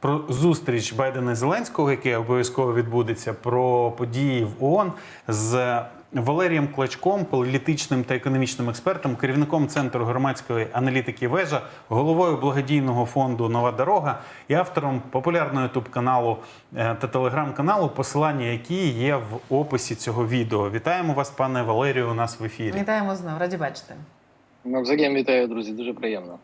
про зустріч Байдена і Зеленського, яка обов'язково відбудеться, про події в ООН з Валерієм Клочком, політичним та економічним експертом, керівником центру громадської аналітики вежа, головою благодійного фонду Нова дорога і автором популярного ютуб каналу та телеграм-каналу, посилання які є в описі цього відео. Вітаємо вас, пане Валерію, у нас в ефірі. Вітаємо знову, раді бачити. Навзаєм вітаю, друзі, дуже приємно.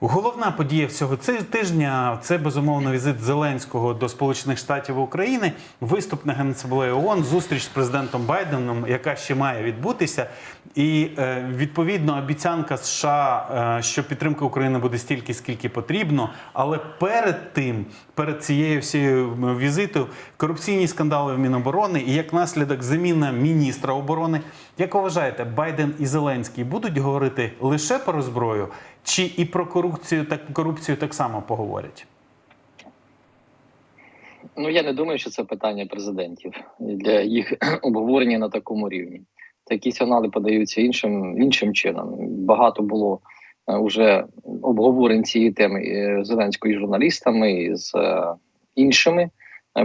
Головна подія всього ци- тижня це безумовно візит Зеленського до Сполучених Штатів України, виступ на Генасамблеї ООН, зустріч з президентом Байденом, яка ще має відбутися, і е, відповідно обіцянка США, е, що підтримка України буде стільки, скільки потрібно. Але перед тим, перед цією всією візитою, корупційні скандали в Міноборони і як наслідок заміна міністра оборони. Як ви вважаєте, Байден і Зеленський будуть говорити лише про зброю, чи і про корупцію так корупцію так само поговорять? Ну я не думаю, що це питання президентів для їх обговорення на такому рівні. Такі сигнали подаються іншим іншим чином. Багато було е, уже обговорень цієї теми е, з журналістами і з е, іншими е,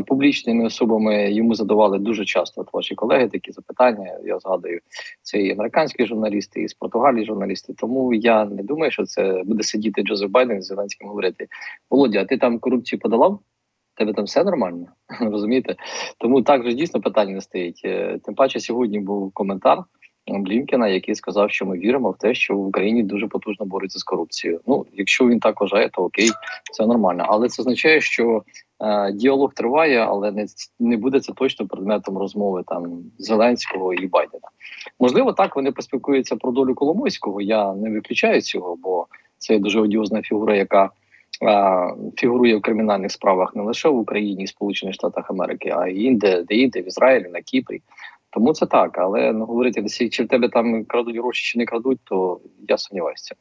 публічними особами. Йому задавали дуже часто ваші колеги такі запитання. Я згадую, це і американські журналісти, і з Португалії журналісти. Тому я не думаю, що це буде сидіти Джозеф Байден з Зеленським говорити: Володя, а ти там корупцію подолав? Тебе там все нормально, розумієте? Тому так же дійсно питання не стоїть. Е, Тим паче, сьогодні був коментар Блінкена, який сказав, що ми віримо в те, що в Україні дуже потужно борються з корупцією. Ну, якщо він так вважає, то окей, це нормально. Але це означає, що е, діалог триває, але не, не буде це точно предметом розмови там Зеленського і Байдена. Можливо, так вони поспілкуються про долю Коломойського. Я не виключаю цього, бо це дуже одіозна фігура, яка а, фігурує в кримінальних справах не лише в Україні і Сполучених Штатах Америки, а й інде, де інде, в Ізраїлі, на Кіпрі. Тому це так, але ну говорити, чи в тебе там крадуть гроші, чи не крадуть, то я сумніваюся.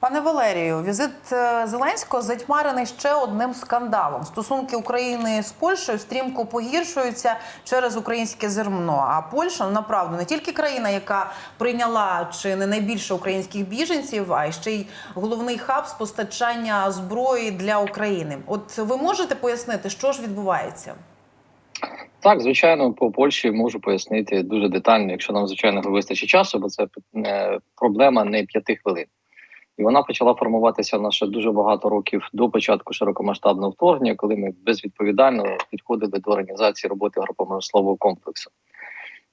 Пане Валерію, візит е, Зеленського затьмарений ще одним скандалом. Стосунки України з Польщею стрімко погіршуються через українське зерно. А Польща ну, направду не тільки країна, яка прийняла чи не найбільше українських біженців, а й ще й головний хаб з постачання зброї для України. От ви можете пояснити, що ж відбувається? Так, звичайно, по Польщі можу пояснити дуже детально, якщо нам звичайно вистачить часу, бо це е, проблема не п'яти хвилин. І вона почала формуватися на ще дуже багато років до початку широкомасштабного вторгнення, коли ми безвідповідально підходили до організації роботи групомислового комплексу.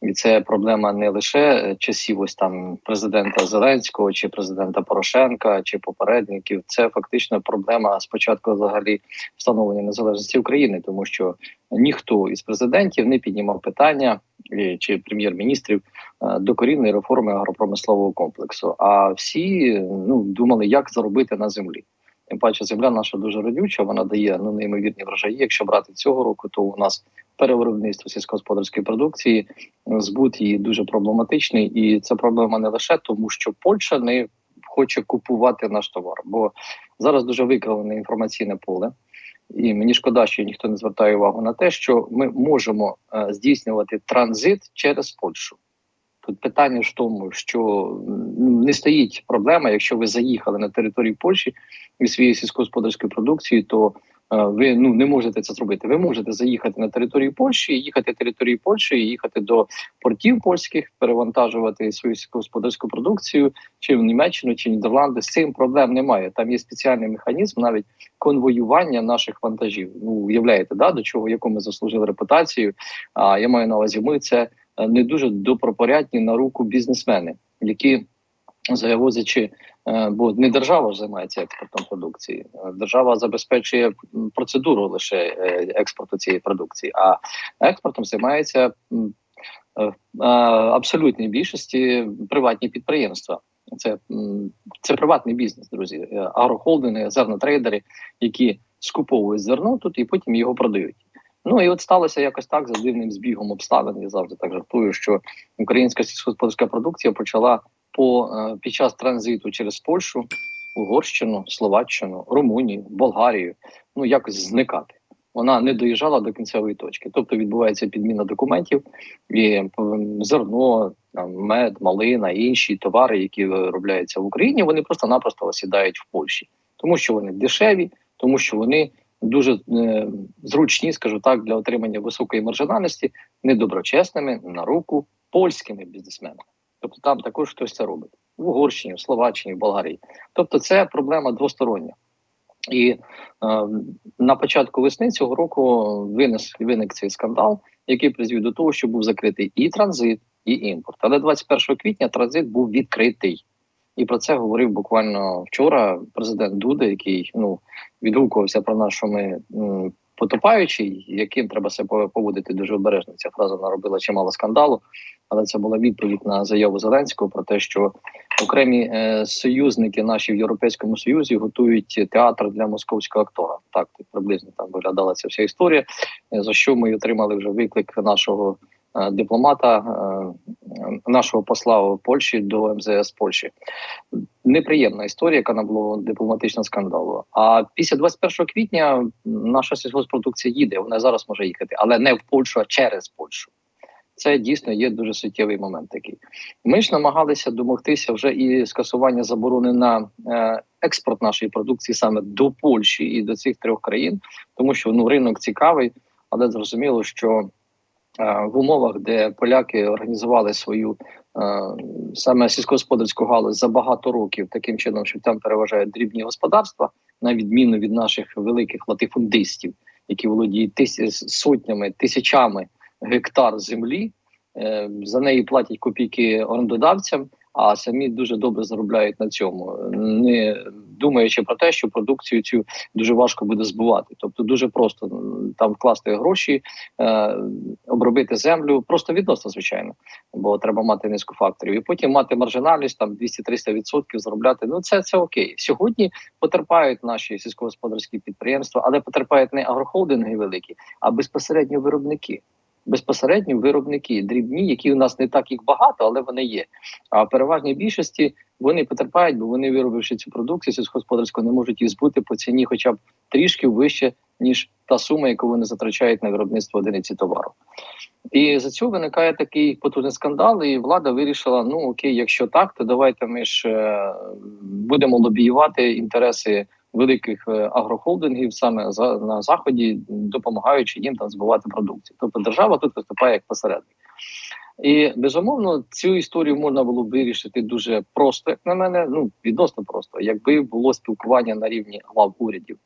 І це проблема не лише часів ось там президента Зеленського чи президента Порошенка чи попередників. Це фактично проблема спочатку взагалі встановлення незалежності України, тому що ніхто із президентів не піднімав питання е, чи прем'єр-міністрів е, докорінної реформи агропромислового комплексу. А всі ну думали, як заробити на землі. Тим паче, земля наша дуже родюча, вона дає ну неймовірні врожаї. Якщо брати цього року, то у нас перевиробництво сільськогосподарської продукції, збут її дуже проблематичний, і це проблема не лише тому, що Польща не хоче купувати наш товар, бо зараз дуже викривлене інформаційне поле. І мені шкода, що ніхто не звертає увагу на те, що ми можемо е, здійснювати транзит через Польщу. Тут питання ж тому, що м, не стоїть проблема, якщо ви заїхали на територію Польщі із своєю сільськогосподарською продукцією, то е, ви ну не можете це зробити. Ви можете заїхати на територію Польщі, їхати територію Польщі, їхати до портів польських, перевантажувати свою сільськогосподарську продукцію, чи в Німеччину, чи Нідерланди. З цим проблем немає. Там є спеціальний механізм, навіть конвоювання наших вантажів. Ну уявляєте, да до чого яку ми заслужили репутацію. А я маю на увазі, ми це не дуже добропорядні на руку бізнесмени, які завозячи, е, бо не держава займається експортом продукції. Е, Держава забезпечує процедуру лише е, експорту цієї продукції, а експортом займається е, е, абсолютній більшості приватні підприємства. Це, це приватний бізнес, друзі. Е, Агрохолдинги, зернотрейдери, які скуповують зерно тут і потім його продають. Ну і от сталося якось так за дивним збігом обставин. Я завжди так жартую, що українська сільськогосподарська продукція почала по е, під час транзиту через Польщу, Угорщину, Словаччину, Румунію, Болгарію, ну якось зникати. Вона не доїжджала до кінцевої точки. Тобто відбувається підміна документів, і зерно, там, мед, малина, інші товари, які виробляються в Україні, вони просто-напросто осідають в Польщі, тому що вони дешеві, тому що вони дуже е, зручні, скажу так, для отримання високої маржинальності, недоброчесними на руку польськими бізнесменами. Тобто там також хтось це робить в Угорщині, в Словаччині, в Болгарії. Тобто, це проблема двостороння. І е, на початку весни цього року винес виник цей скандал, який призвів до того, що був закритий і транзит, і імпорт. Але 21 квітня транзит був відкритий. І про це говорив буквально вчора президент Дуда, який ну відгукувався про нас, ми потопаючий, яким треба себе поводити дуже обережно. Ця фраза наробила чимало скандалу, але це була відповідь на заяву Зеленського про те, що окремі е, союзники наші в Європейському Союзі готують театр для московського актора. Так приблизно там виглядала ця вся історія. е, За що ми отримали вже виклик нашого дипломата, е, нашого посла в Польщі до МЗС Польщі. Неприємна історія, яка набула дипломатичного скандалу. А після 21 квітня наша сільгоспродукція їде. Вона зараз може їхати, але не в Польщу, а через Польщу. Це дійсно є дуже суттєвий момент. Такий ми ж намагалися домогтися вже і скасування заборони на е, експорт нашої продукції саме до Польщі і до цих трьох країн, тому що ну ринок цікавий, але зрозуміло, що е, в умовах, де поляки організували свою е, саме сільськогосподарську галузь за багато років, таким чином, що там переважають дрібні господарства, на відміну від наших великих латифундистів, які володіють тис- сотнями, тисячами гектар землі. Е, За неї платять копійки орендодавцям, а самі дуже добре заробляють на цьому, не думаючи про те, що продукцію цю дуже важко буде збувати. Тобто, дуже просто там вкласти гроші, е, обробити землю, просто відносно звичайно, бо треба мати низку факторів, і потім мати маржинальність там 200-300% заробляти. Ну це це окей. Сьогодні потерпають наші сільськогосподарські підприємства, але потерпають не агрохолдинги великі, а безпосередньо виробники. Безпосередньо виробники дрібні, які у нас не так їх багато, але вони є. А в переважній більшості вони потерпають, бо вони, виробивши цю продукцію сільськогосподарську, не можуть їх збути по ціні, хоча б трішки вище, ніж та сума, яку вони затрачають на виробництво одиниці товару. І за цього виникає такий потужний скандал, і влада вирішила: ну окей, якщо так, то давайте ми ж е, будемо лобіювати інтереси великих е, агрохолдингів саме на заході, допомагаючи їм там збувати продукцію. Тобто держава тут виступає як посередник. І безумовно цю історію можна було б вирішити дуже просто, як на мене, ну відносно просто, якби було спілкування на рівні глав урядів.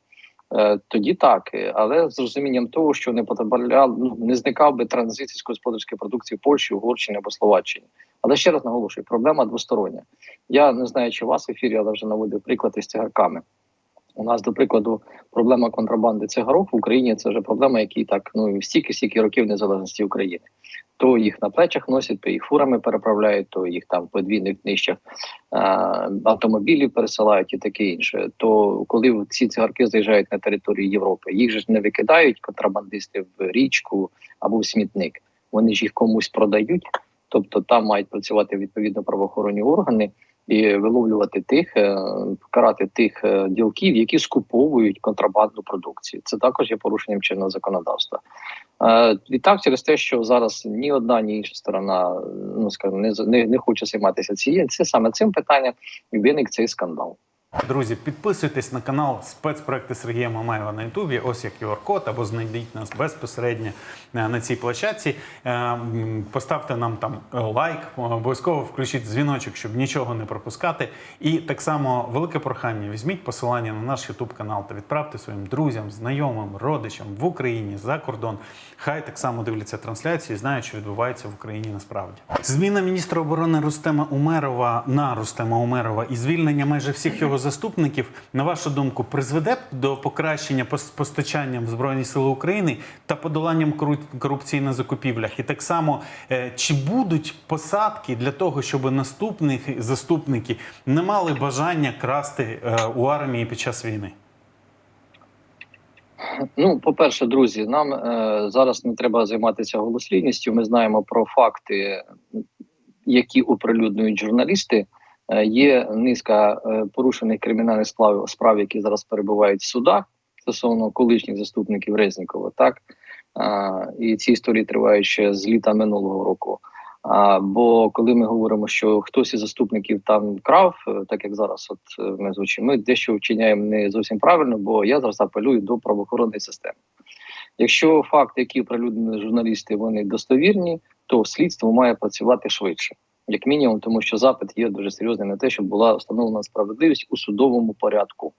Е, Тоді так, але з розумінням того, що не потрапляв, ну не зникав би транзит сільськогосподарської продукції Польщі, Угорщині або Словаччині. Але ще раз наголошую, проблема двостороння. Я не знаю, чи у вас в ефірі, але вже наводив приклад із цигарками. У нас, до прикладу, проблема контрабанди цигарок в Україні це вже проблема, які так ну стільки стільки років незалежності України. То їх на плечах носять, то їх фурами переправляють, то їх там в подвійних нижчах автомобілів пересилають і таке інше. То коли ці цигарки заїжджають на територію Європи, їх же не викидають контрабандисти в річку або в смітник. Вони ж їх комусь продають, тобто там мають працювати відповідно правоохоронні органи і виловлювати тих, е, карати тих е, ділків, які скуповують контрабандну продукцію. Це також є порушенням чинного законодавства. Е, Відтак, через те, що зараз ні одна, ні інша сторона ну скажімо, не не, не хоче займатися цією, це саме цим питанням і виник цей скандал. Друзі, підписуйтесь на канал спецпроекти Сергія Мамаєва на Ютубі. Ось як QR-код, або знайдіть нас безпосередньо е, на цій площадці. Е, Поставте нам там е, лайк, обов'язково включіть дзвіночок, щоб нічого не пропускати. І так само велике прохання: візьміть посилання на наш Ютуб канал та відправте своїм друзям, знайомим, родичам в Україні за кордон. Хай так само дивляться трансляції, знають, що відбувається в Україні насправді. Зміна міністра оборони Рустема Умерова на Рустема Умерова і звільнення майже всіх його заступників, на вашу думку, призведе до покращення пос- постачання в Збройні Сили України та подоланням кору- корупції на закупівлях? І так само, е, чи будуть посадки для того, щоб наступні заступники не мали бажання красти е, у армії під час війни? Ну, по-перше, друзі, нам е, зараз не треба займатися голослівністю. Ми знаємо про факти, які оприлюднюють журналісти. Е, є низка е, порушених кримінальних справ, справ, які зараз перебувають в судах стосовно колишніх заступників Резнікова. Так і ці історії тривають ще з літа минулого року. А, бо коли ми говоримо, що хтось із заступників там крав, е, так як зараз, от ми звучимо, ми дещо вчиняємо не зовсім правильно, бо я зараз апелюю до правоохоронної системи. Якщо факти, які оприлюднені журналісти, вони достовірні, то слідство має працювати швидше, як мінімум, тому що запит є дуже серйозний на те, щоб була встановлена справедливість у судовому порядку.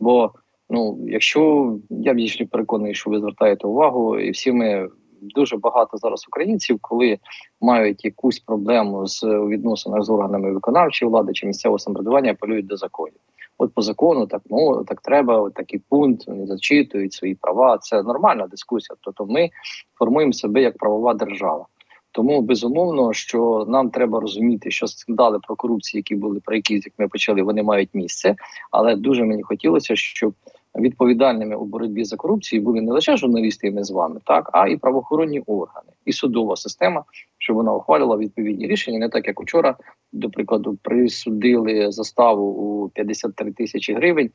Бо ну, якщо я більш переконаний, що ви звертаєте увагу, і всі ми дуже багато зараз українців, коли мають якусь проблему з відносинах з органами виконавчої влади чи місцевого самоврядування, апелюють до законів. От по закону так ну так треба, от такий пункт вони зачитують свої права. Це нормальна дискусія. Тобто ми формуємо себе як правова держава. Тому безумовно, що нам треба розуміти, що скандали про корупцію, які були про які як ми почали, вони мають місце. Але дуже мені хотілося, щоб відповідальними у боротьбі за корупцію були не лише журналісти, і ми з вами, так а і правоохоронні органи, і судова система, щоб вона ухвалювала відповідні рішення, не так як учора, до прикладу, присудили заставу у 53 тисячі гривень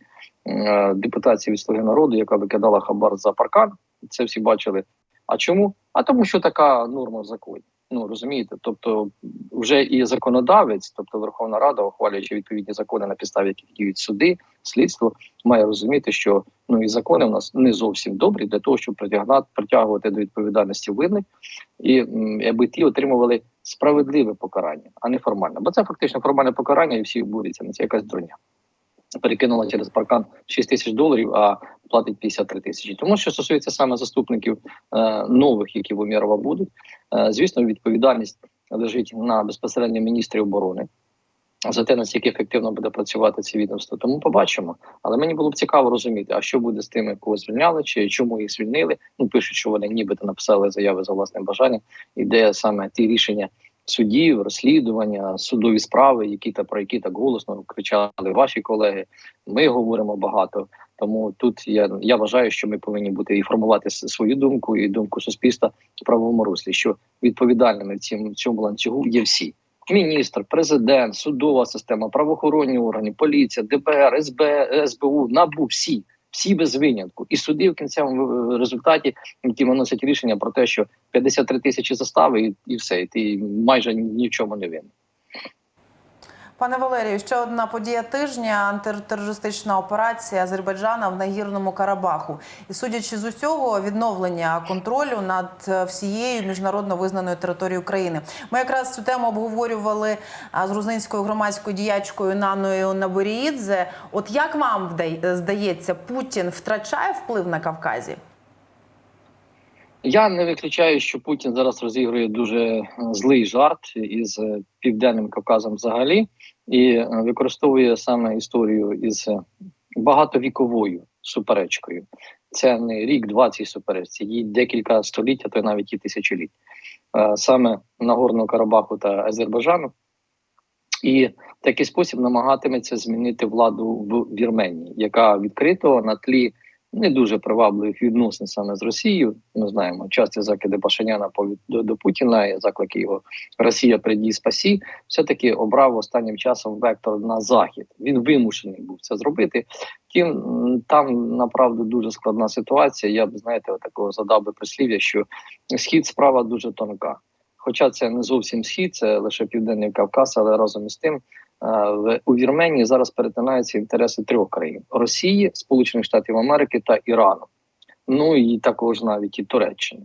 е, депутації від слуги народу, яка викидала хабар за паркан. Це всі бачили. А чому? А тому, що така норма в законі. Ну розумієте, тобто вже і законодавець, тобто Верховна Рада, ухвалюючи відповідні закони на підставі яких діють суди, слідство має розуміти, що ну і закони в нас не зовсім добрі для того, щоб притягувати до відповідальності винних, і аби ті отримували справедливе покарання, а не формальне. Бо це фактично формальне покарання, і всі борються на це якась дурня. Перекинула через паркан 6 тисяч доларів, а платить 53 тисячі. Тому що стосується саме заступників е, нових, які в Умєрова будуть, е, звісно, відповідальність лежить на безпосередньо міністрі оборони за те, наскільки ефективно буде працювати це відомство. Тому побачимо. Але мені було б цікаво розуміти, а що буде з тими, кого звільняли, чи чому їх звільнили. Ну пишуть, що вони нібито написали заяви за власним бажанням, і де саме ті рішення. Судів, розслідування, судові справи, які та про які так голосно кричали ваші колеги. Ми говоримо багато. Тому тут я я вважаю, що ми повинні бути і формувати свою думку і думку суспільства в правовому руслі, що відповідальними в цім цьому ланцюгу є всі: міністр, президент, судова система, правоохоронні органи, поліція, ДБР, СБ, СБУ, НАБУ, всі. Всі без винятку, і суди в кінцевому результаті, які виносять рішення про те, що 53 тисячі застави, і, і все, і ти майже ні в чому не винен. Пане Валерію, ще одна подія тижня антитерористична операція Азербайджана в Нагірному Карабаху. І судячи з усього, відновлення контролю над е, всією міжнародно визнаною територією України. Ми якраз цю тему обговорювали з грузинською громадською діячкою Наною Наборіїдзе. От як вам вдай- здається, Путін втрачає вплив на Кавказі? Я не виключаю, що Путін зараз розігрує дуже е, злий жарт із е, південним Кавказом взагалі, і е, використовує саме історію із е, багатовіковою суперечкою. Це не рік-два цій суперечці, їй декілька століть, а то навіть і тисячоліть. Е, Саме Нагорного Карабаху та Азербайджану. І в такий спосіб намагатиметься змінити владу в Вірменії, яка відкрито на тлі не дуже привабливих відносин саме з Росією. Ми знаємо часті закиди Пашиняна до, до Путіна і заклики його Росія прийді спасі. Все таки обрав останнім часом вектор на захід. Він вимушений був це зробити. Втім, там направду дуже складна ситуація. Я б знаєте, такого задав би прислів'я, що схід справа дуже тонка. Хоча це не зовсім схід, це лише південний Кавказ, але разом із тим. Е, в- У Вірменії зараз перетинаються інтереси трьох країн: Росії, Сполучених Штатів Америки та Ірану. Ну і також навіть і Туреччини,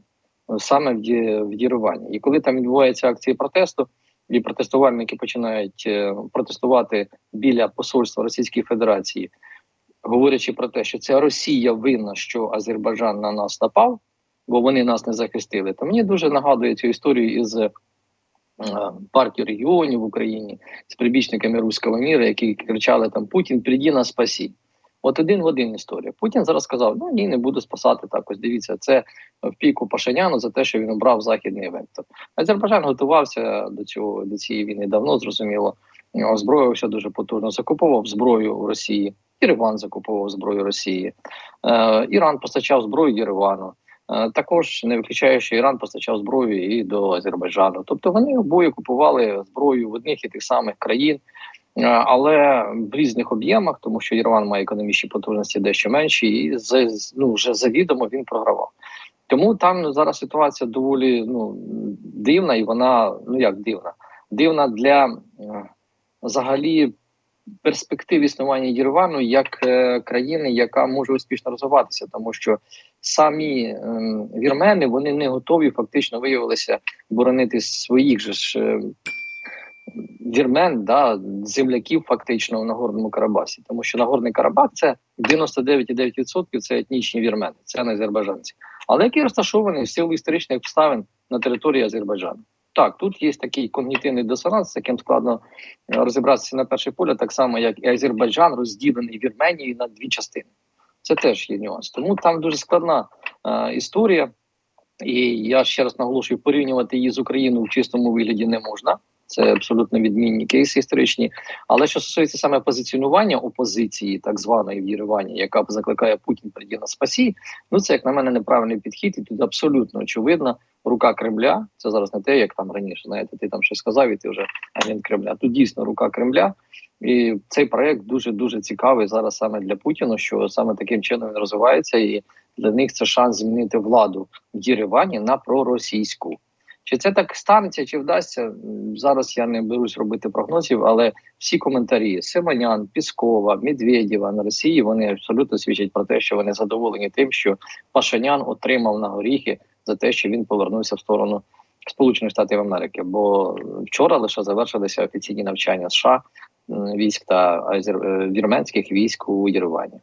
саме в, Є- в Єревані. І коли там відбуваються акції протесту, і протестувальники починають е, протестувати біля посольства Російської Федерації, говорячи про те, що це Росія винна, що Азербайджан на нас напав, бо вони нас не захистили. То мені дуже нагадує цю історію із е, партії регіонів в Україні з прибічниками руського міра, які кричали там Путін, прийди нас спасі. От один в один історія. Путін зараз сказав: ну ні, не буду спасати так. Ось дивіться, це в піку Пашиняну за те, що він обрав західний вектор. Азербайджан готувався до цього до цієї війни давно, зрозуміло. Озброювався дуже потужно, закуповував зброю у Росії. Єреван закуповував зброю Росії. Е, Іран постачав зброю Єревану. Е, Також не виключаю, що Іран постачав зброю і до Азербайджану. Тобто вони обоє купували зброю в одних і тих самих країн, е, але в різних об'ємах, тому що Іран має економічні потужності дещо менші, і ну вже завідомо він програвав. Тому там зараз ситуація доволі ну, дивна, і вона ну як дивна, дивна для е, взагалі перспектив існування Єревану як е, країни, яка може успішно розвиватися, тому що самі е, вірмени вони не готові фактично виявилися боронити своїх же ж. Е, Вірмен, да, земляків фактично в Нагорному Карабасі, тому що Нагорний Карабах це 99,9% це етнічні вірмени, це не азербайджанці, але які розташовані в силу історичних обставин на території Азербайджану. Так, тут є такий когнітивний дисонанс, з яким складно е, розібратися на перший погляд, так само як і Азербайджан розділений Вірменією на дві частини. Це теж є нюанс. Тому там дуже складна е, історія, і я ще раз наголошую, порівнювати її з Україною в чистому вигляді не можна. Це абсолютно відмінні кейси історичні. Але що стосується саме позиціонування опозиції, так званої в Єревані, яка закликає Путін прийти на спасі, ну це як на мене неправильний підхід, і тут абсолютно очевидно рука Кремля. Це зараз не те, як там раніше. Знаєте, ти там щось сказав, і ти вже агент Кремля. Тут дійсно рука Кремля, і цей проект дуже дуже цікавий зараз саме для Путіна, що саме таким чином він розвивається, і для них це шанс змінити владу в Єревані на проросійську. Чи це так станеться, чи вдасться зараз? Я не берусь робити прогнозів, але всі коментарі Симонян, Піскова, Медведєва на Росії вони абсолютно свідчать про те, що вони задоволені тим, що Пашинян отримав на горіхи за те, що він повернувся в сторону Сполучених Штатів Америки. Бо вчора лише завершилися офіційні навчання США військ та е, вірменських військ у Єревані.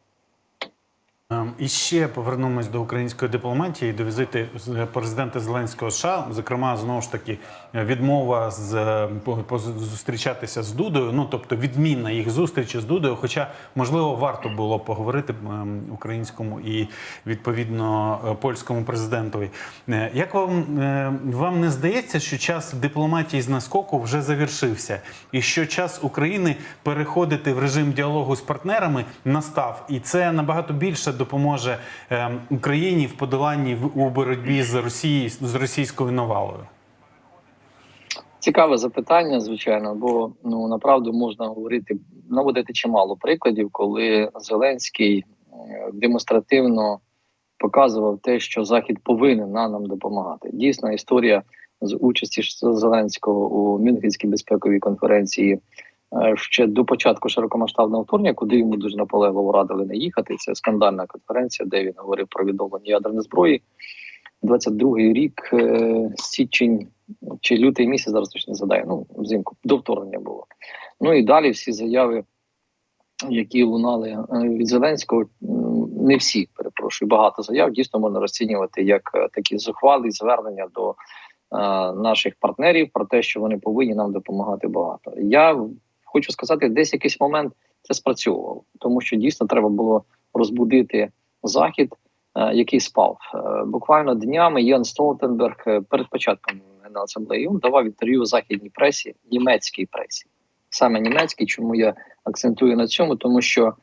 І ще повернемось до української дипломатії, до візити з- президента Зеленського США. Зокрема, знову ж таки, відмова з е, по- зустрічатися з Дудою. Ну тобто відмінна їх зустрічі з Дудою. Хоча можливо варто було поговорити ем, українському і відповідно е, польському президентові. Е, Як вам, е, вам не здається, що час дипломатії з наскоку вже завершився, і що час України переходити в режим діалогу з партнерами настав, і це набагато більше допоможе е, Україні в подоланні у боротьбі з Росією з російською навалою? Цікаве запитання, звичайно, бо ну направду можна говорити, наводити чимало прикладів, коли Зеленський е, демонстративно показував те, що Захід повинен на нам допомагати. Дійсна історія з участі Зеленського у Мюнхенській безпековій конференції ще до початку широкомасштабного вторгнення, куди йому дуже наполегливо радили не їхати. Це скандальна конференція, де він говорив про відновлення ядерної зброї. 22-й рік, е, січень чи лютий місяць, зараз точно не ну, взимку, до вторгнення було. Ну і далі всі заяви, які лунали е, від Зеленського, не всі, перепрошую, багато заяв дійсно можна розцінювати як е, такі зухвалі звернення до е, наших партнерів про те, що вони повинні нам допомагати багато. Я хочу сказати, десь якийсь момент це спрацьовувало, тому що дійсно треба було розбудити захід, е, який спав. Е, Буквально днями Ян Столтенберг е, перед початком Генасамблеї він давав інтерв'ю західній пресі, німецькій пресі. Саме німецькій, чому я акцентую на цьому, тому що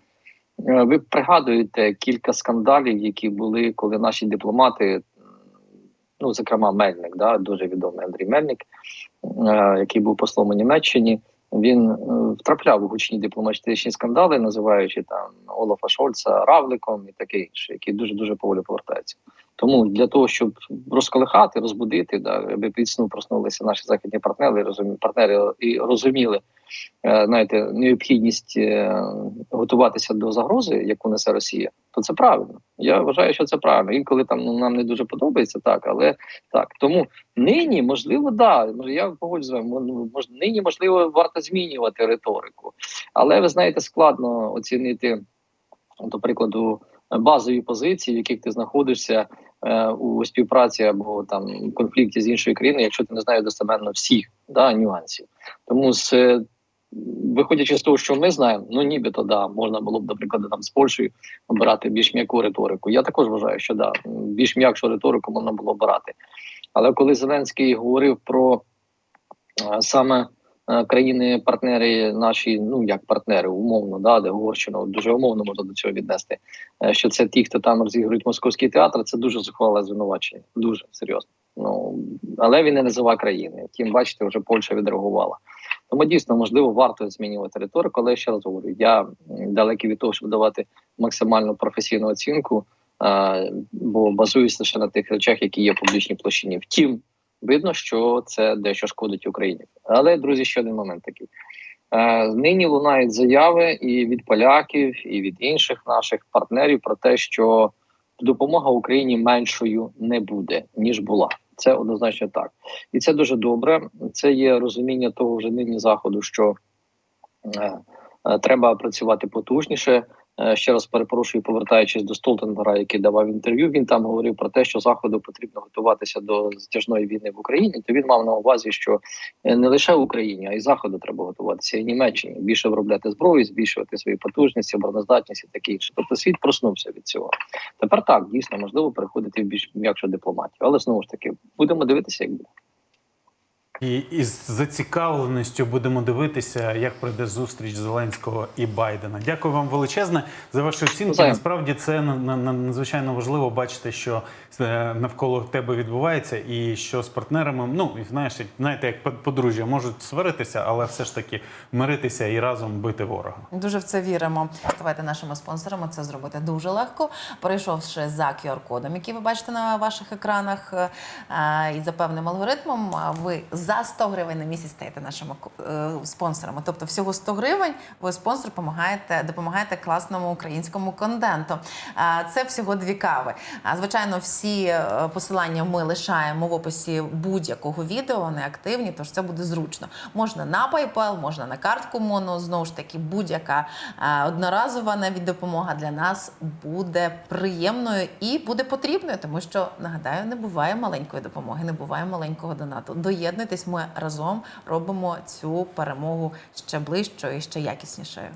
ви пригадуєте кілька скандалів, які були, коли наші дипломати, ну зокрема Мельник, да, дуже відомий Андрій Мельник, е, який був послом у Німеччині. Він е, втрапляв у гучні дипломатичні скандали, називаючи там Олафа Шольца равликом і таке інше, які дуже дуже поволі повертаються. Тому для того, щоб розколихати, розбудити, да, аби під сну проснулися наші західні партнери, розумі, партнери і розуміли е, знаєте, необхідність е, готуватися до загрози, яку несе Росія, то це правильно. Я вважаю, що це правильно. Інколи там ну, нам не дуже подобається, так, але так. Тому нині, можливо, да, я погоджуюсь з вами, нині, можливо, варто змінювати риторику. Але ви знаєте, складно оцінити, до прикладу, базові позиції, в яких ти знаходишся у співпраці або там конфлікті з іншою країною, якщо ти не знаєш достеменно всіх да, нюансів. Тому з е, виходячи з того, що ми знаємо, ну нібито да, можна було б, наприклад, там з Польщею обирати більш м'яку риторику. Я також вважаю, що да, більш м'якшу риторику можна було обирати. Але коли Зеленський говорив про е, саме е, країни-партнери наші, ну як партнери, умовно, да, де Угорщина дуже умовно можна до цього віднести. е, Що це ті, хто там розігрують московський театр, це дуже зухвале звинувачення, дуже серйозно. Ну але він не називає країни. Втім, бачите, вже Польща відреагувала. Тому дійсно можливо варто змінювати риторику, але я ще раз говорю, я далекий від того, щоб давати максимально професійну оцінку е, бо базуюсь лише на тих речах, які є в публічній площині. Втім, видно, що це дещо шкодить Україні. Але друзі, ще один момент такий. Е, Нині лунають заяви і від поляків, і від інших наших партнерів про те, що допомога Україні меншою не буде ніж була. Це однозначно так, і це дуже добре. Це є розуміння того вже нині заходу, що е, е, треба працювати потужніше. Е, Ще раз перепрошую, повертаючись до Столтенбера, який давав інтерв'ю. Він там говорив про те, що заходу потрібно готуватися до затяжної війни в Україні. То він мав на увазі, що е, не лише в Україні, а й заходу треба готуватися, і Німеччині більше виробляти зброю, збільшувати свої потужності, обороноздатність і таке інше. Тобто світ проснувся від цього. Тепер так дійсно можливо переходити в більш м'якшу дипломатію, але знову ж таки будемо дивитися, як буде. І із зацікавленістю будемо дивитися, як пройде зустріч Зеленського і Байдена. Дякую вам величезне за ваші оцінки. Насправді це на- на- на- надзвичайно важливо бачити, що е, навколо тебе відбувається, і що з партнерами, ну і знаєш, знаєте, як под- подружжя можуть сваритися, але все ж таки миритися і разом бити ворога. Дуже в це віримо. Ставайте нашими спонсорами. Це зробити дуже легко. Перейшовши за QR-кодом, який ви бачите на ваших екранах, е, і за певним алгоритмом, ви за 100 гривень на місяць стаєте нашими е, спонсорами. Тобто, всього 100 гривень ви спонсор допомагаєте, допомагаєте класному українському контенту. Це всього дві кави. А звичайно, всі е, посилання ми лишаємо в описі будь-якого відео. Вони активні, тож це буде зручно. Можна на PayPal, можна на картку Моно. Знову ж таки, будь-яка е, одноразова навіть допомога для нас буде приємною і буде потрібною, тому що нагадаю, не буває маленької допомоги, не буває маленького донату. Доєднуйтесь, ми разом робимо цю перемогу ще ближчою і ще якіснішою.